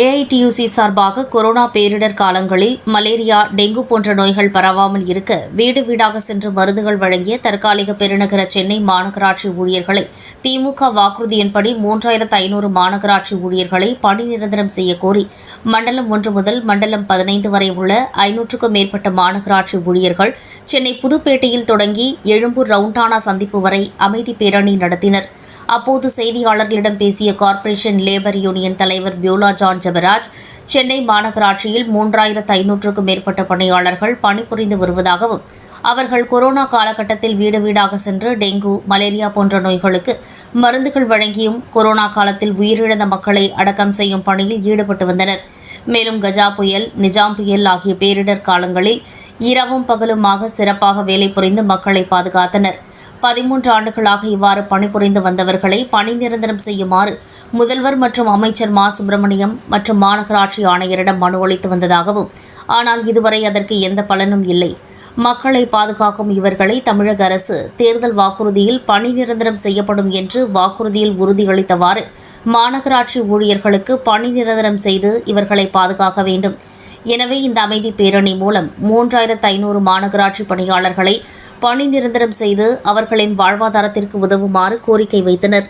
AITUC சார்பாக corona பேரிடர் காலங்களில் மலேரியா டெங்கு போன்ற நோய்கள் பரவாமல் இருக்க வீடு வீடாக சென்று மருந்துகள் வழங்கிய தற்காலிக பெருநகர சென்னை மாநகராட்சி ஊழியர்களை திமுக வாக்குறுதியின்படி மூன்றாயிரத்து ஐநூறு மாநகராட்சி ஊழியர்களை பணி நிரந்தரம் செய்யக்கோரி மண்டலம் ஒன்று முதல் மண்டலம் பதினைந்து வரை உள்ள ஐநூற்றுக்கும் மேற்பட்ட மாநகராட்சி ஊழியர்கள் சென்னை புதுப்பேட்டையில் தொடங்கி எழும்பூர் ரவுண்டானா சந்திப்பு வரை அமைதி பேரணி நடத்தினர். அப்போது செய்தியாளர்களிடம் பேசிய கார்ப்பரேஷன் லேபர் யூனியன் தலைவர் பியோலா ஜான் ஜெபராஜ் சென்னை மாநகராட்சியில் மூன்றாயிரத்து ஐநூற்றுக்கும் மேற்பட்ட பணியாளர்கள் பணிபுரிந்து வருவதாகவும் அவர்கள் கொரோனா காலகட்டத்தில் வீடு வீடாக சென்று டெங்கு மலேரியா போன்ற நோய்களுக்கு மருந்துகள் வழங்கியும் கொரோனா காலத்தில் உயிரிழந்த மக்களை அடக்கம் செய்யும் பணியில் ஈடுபட்டு வந்தனர். மேலும் கஜா புயல் நிஜாம் புயல் ஆகிய பேரிடர் காலங்களில் இரவும் பகலுமாக சிறப்பாக வேலை புரிந்து மக்களை பாதுகாத்தனர். பதிமூன்று ஆண்டுகளாக இவ்வாறு பணிபுரிந்து வந்தவர்களை பணி நிரந்தரம் செய்யுமாறு முதல்வர் மற்றும் அமைச்சர் மா. சுப்பிரமணியம் மற்றும் மாநகராட்சி ஆணையரிடம் மனு அளித்து வந்ததாகவும் ஆனால் இதுவரை அதற்கு எந்த பலனும் இல்லை. மக்களை பாதுகாக்கும் இவர்களை தமிழக அரசு தேர்தல் வாக்குறுதியில் பணி நிரந்தரம் செய்யப்படும் என்று வாக்குறுதியில் உறுதியளித்தவாறு மாநகராட்சி ஊழியர்களுக்கு பணி நிரந்தரம் செய்து இவர்களை பாதுகாக்க வேண்டும். எனவே இந்த அமைதி பேரணி மூலம் மூன்றாயிரத்து ஐநூறு மாநகராட்சி பணியாளர்களை பணி நிரந்தரம் செய்து அவர்களின் வாழ்வாதாரத்திற்கு உதவுமாறு கோரிக்கை வைத்தனர்.